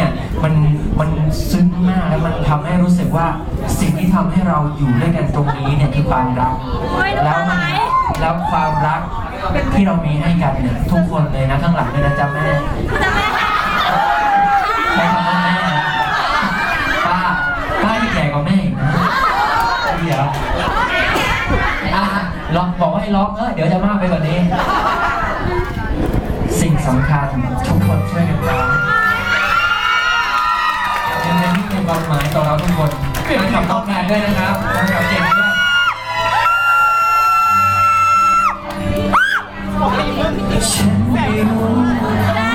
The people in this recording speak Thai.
เนี่ยมันมันซึ้งมากแล้วมันทำให้รู้สึกว่าสิ่งที่ทำให้เราอยู่ด้วยกันตรงนี้เนี่ยคือความรัก แล้วมันแล้วความรักที่เรามีให้กันเนี่ยทุกคนเลยนะข้างหลังเลยนะจ๊ะแม่ใช้คำว่าแม่ป้าป้าที่แก่กว่าแม่อีกนะเดี๋ยวอะล็อกบอกว่าให้ล็อกเออเดี๋ยวจะมากไปกว่านี้ สิ่งสำคัญทุกคนช่วยกันร้อง มีความหมายต่อเราทุกคนทั้งกับน้องแมนด้วยนะครับทั้งกับเจมส์ด้วยฉันไม่รู้